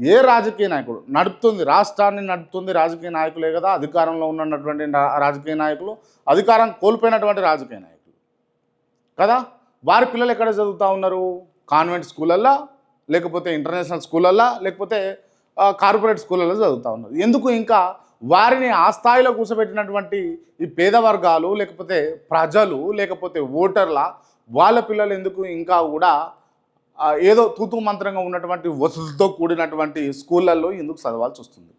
ఏ రాజకీయ నాయకుడు? నడుపుతుంది రాష్ట్రాన్ని నడుపుతుంది రాజకీయ నాయకులే కదా అధికారంలో ఉన్నటువంటి రా- రాజకీయ నాయకులు. అధికారం కోల్పోయినటువంటి రాజకీయ నాయకులు. కదా? వారి పిల్లలు ఎక్కడ చదువుతూ ఉన్నారు? కాన్వెంట్ స్కూళ్ళల్లో లేకపోతే ఇంటర్నేషనల్ స్కూళ్ళల్లో లేకపోతే కార్పొరేట్ స్కూళ్ళల్లో చదువుతూ ఉన్నారు. ఎందుకు ఇంకా వారిని ఆ స్థాయిలో కూర్చోబెట్టినటువంటి ఈ పేద వర్గాలు లేకపోతే ప్రజలు లేకపోతే ఓటర్ల వాళ్ళ పిల్లలు ఎందుకు ఇంకా కూడా ఏదో తూతు మంత్రంగా ఉన్నటువంటి వసతులతో కూడినటువంటి స్కూళ్ళల్లో ఎందుకు చదవాల్సి వస్తుంది?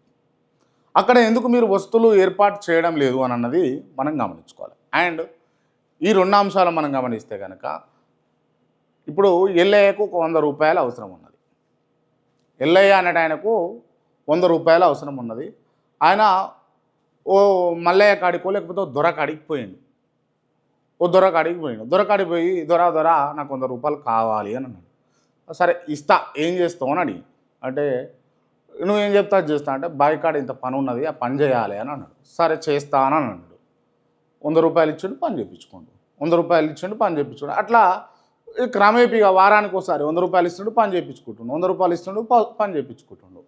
అక్కడ ఎందుకు మీరు వస్తువులు ఏర్పాటు చేయడం లేదు అని అన్నది మనం గమనించుకోవాలి. అండ్ ఈ రెండు అంశాలు మనం గమనిస్తే కనుక ఇప్పుడు ఎల్ఐకు ఒక వంద రూపాయలు అవసరం ఉన్నది. ఎల్ఐ అనేట ఆయనకు వంద రూపాయలు అవసరం ఉన్నది. ఆయన ఓ మల్లయ్య కాడికో లేకపోతే దొరకాడికి పోయిండు. ఓ దొరకాడికి పోయిండు. దొరకాడికి పోయి దొర దొర నాకు వంద రూపాయలు కావాలి అని అన్నాడు. సరే ఇస్తా ఏం చేస్తావు అని అడిగి. అంటే నువ్వేం చెప్తా చేస్తా అంటే బాయ్ కాడ ఇంత పని ఉన్నది ఆ పని చేయాలి అని అన్నాడు. సరే చేస్తా అని అన్నాడు. వంద రూపాయలు ఇచ్చిండు పని చేయించుకోండు వంద రూపాయలు ఇచ్చిండు పని చేయించుకోండు అట్లా ఈ క్రమేపీగా వారానికి ఒకసారి వంద రూపాయలు ఇస్తుండు పని చేయించుకుంటుండు వంద రూపాయలు ఇస్తుండు ప- పని చేయించుకుంటుండు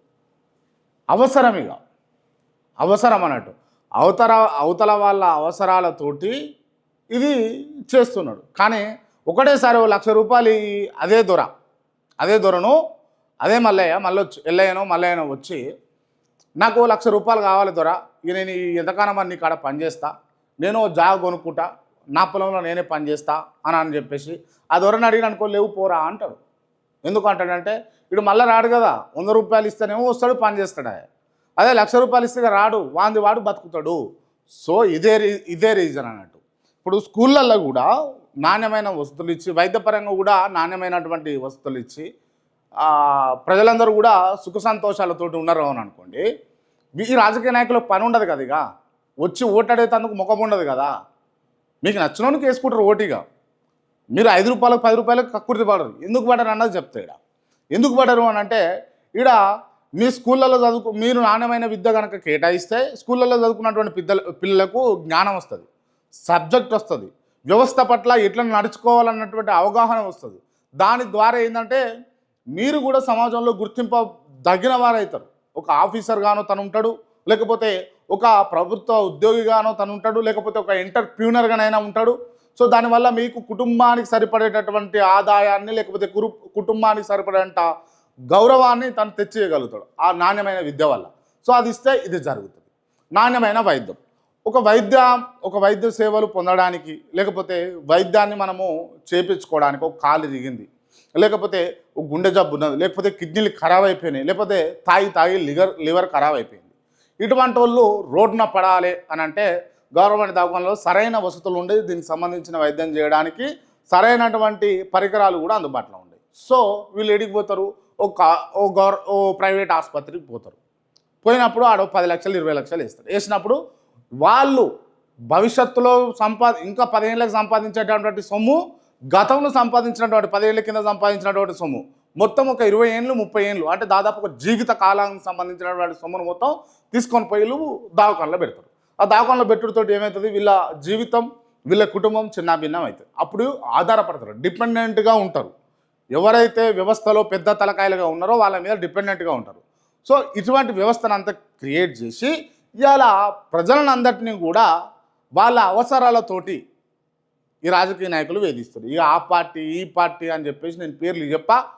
అవసరం ఇక. అవసరం అన్నట్టు. అవతల అవతల వాళ్ళ అవసరాలతోటి ఇది చేస్తున్నాడు. కానీ ఒకటేసారి ఓ లక్ష రూపాయలు అదే దొర. అదే దొరను అదే మల్లయ్య మళ్ళీ వచ్చి ఎల్లయ్యనో మల్లయ్యనో వచ్చి నాకు ఓ లక్ష రూపాయలు కావాలి దొర ఇక నేను ఈ ఎంతకాలం నీ కాడ పనిచేస్తా నేను ఓ జాగ కొనుక్కుంటా నా పొలంలో నేనే పనిచేస్తా అని అని చెప్పేసి ఆ దొరని అడిగిన అనుకో లేవు పోరా అంటాడు. ఎందుకు అంటాడంటే ఇడు మళ్ళీ రాడు కదా వంద రూపాయలు ఇస్తేనేమో వస్తాడు పని చేస్తాడు. అదే లక్ష రూపాయలు ఇస్తే రాడు వాంది వాడు బతుకుతాడు. సో ఇదే రీ- ఇదే రీజన్ అన్నట్టు. ఇప్పుడు స్కూళ్ళల్లో కూడా నాణ్యమైన వసతులు ఇచ్చి వైద్యపరంగా కూడా నాణ్యమైనటువంటి వసతులు ఇచ్చి ప్రజలందరూ కూడా సుఖ సంతోషాలతో ఉన్నారు అని అనుకోండి. ఈ రాజకీయ నాయకులకు పని ఉండదు కదా ఇక. వచ్చి ఓటాడేటందుకు ముఖం ఉండదు కదా. మీకు నచ్చినోనికి వేసుకుంటారు ఓటిగా. మీరు ఐదు రూపాయలకు పది రూపాయలకు కక్కుర్తి పడరు. ఎందుకు పడరు అన్నది చెప్తే ఈడ. ఎందుకు పడరు అని అంటే ఈడ మీ స్కూళ్ళల్లో చదువుకు మీరు నాణ్యమైన విద్య కనుక కేటాయిస్తే స్కూళ్ళల్లో చదువుకున్నటువంటి పిద్దల పిల్లలకు జ్ఞానం వస్తుంది. సబ్జెక్ట్ వస్తుంది. వ్యవస్థ పట్ల ఎట్లా నడుచుకోవాలన్నటువంటి అవగాహన వస్తుంది. దాని ద్వారా ఏంటంటే మీరు కూడా సమాజంలో గుర్తింప తగిన వారవుతారు ఒక ఆఫీసర్ గానో తను ఉంటాడు లేకపోతే ఒక ప్రభుత్వ ఉద్యోగిగానో తను ఉంటాడు లేకపోతే ఒక ఎంటర్ప్రీనర్గానైనా ఉంటాడు. సో దానివల్ల మీకు కుటుంబానికి సరిపడేటటువంటి ఆదాయాన్ని లేకపోతే కురు కుటుంబానికి సరిపడేంత గౌరవాన్ని తను తెచ్చేయగలుగుతాడు ఆ నాణ్యమైన విద్య వల్ల. సో అది ఇస్తే ఇది జరుగుతుంది. నాణ్యమైన వైద్యం. ఒక వైద్య ఒక వైద్య సేవలు పొందడానికి లేకపోతే వైద్యాన్ని మనము చేపించుకోవడానికి ఒక కాలు దిగింది. లేకపోతే ఒక గుండె జబ్బు ఉన్నది లేకపోతే కిడ్నీలు ఖరాబ్ అయిపోయినాయి లేకపోతే తాగి తాగి లివర్ లివర్ ఖరాబ్ అయిపోయింది. ఇటువంటి వాళ్ళు రోడ్డున పడాలి అని అంటే గవర్నమెంట్ దవాఖానలో సరైన వసతులు ఉండేది దీనికి సంబంధించిన వైద్యం చేయడానికి సరైనటువంటి పరికరాలు కూడా అందుబాటులో ఉండేవి. సో వీళ్ళు ఎడికి పోతారు? ఒక ఓ గవర్ ఓ ప్రైవేట్ ఆసుపత్రికి పోతారు. పోయినప్పుడు ఆడ పది లక్షలు ఇరవై లక్షలు వేస్తారు. వేసినప్పుడు వాళ్ళు భవిష్యత్తులో సంపా ఇంకా పదిహేళ్ళకి సంపాదించేటటువంటి సొమ్ము గతంలో సంపాదించినటువంటి పదిహేళ్ళ కింద సంపాదించినటువంటి సొమ్ము. మొత్తం ఒక ఇరవై ఏళ్ళు ముప్పై ఏళ్ళు అంటే దాదాపు ఒక జీవిత కాలానికి సంబంధించినటువంటి సొమ్మును మొత్తం తీసుకొని పోయి వీళ్ళు పెడతారు. ఆ దావకాన్లో పెట్టుడుతో ఏమవుతుంది వీళ్ళ జీవితం వీళ్ళ కుటుంబం చిన్నాభిన్నం అవుతుంది అప్పుడు ఆధారపడతారు. డిపెండెంట్గా ఉంటారు. ఎవరైతే వ్యవస్థలో పెద్ద తలకాయలుగా ఉన్నారో వాళ్ళ మీద డిపెండెంట్గా ఉంటారు. సో ఇటువంటి వ్యవస్థను అంతా క్రియేట్ చేసి ఇవాళ ప్రజలను అందరినీ కూడా వాళ్ళ అవసరాలతోటి ఈ రాజకీయ నాయకులు వేధిస్తారు. ఇక ఆ పార్టీ ఈ పార్టీ అని చెప్పేసి నేను పేర్లు చెప్పా.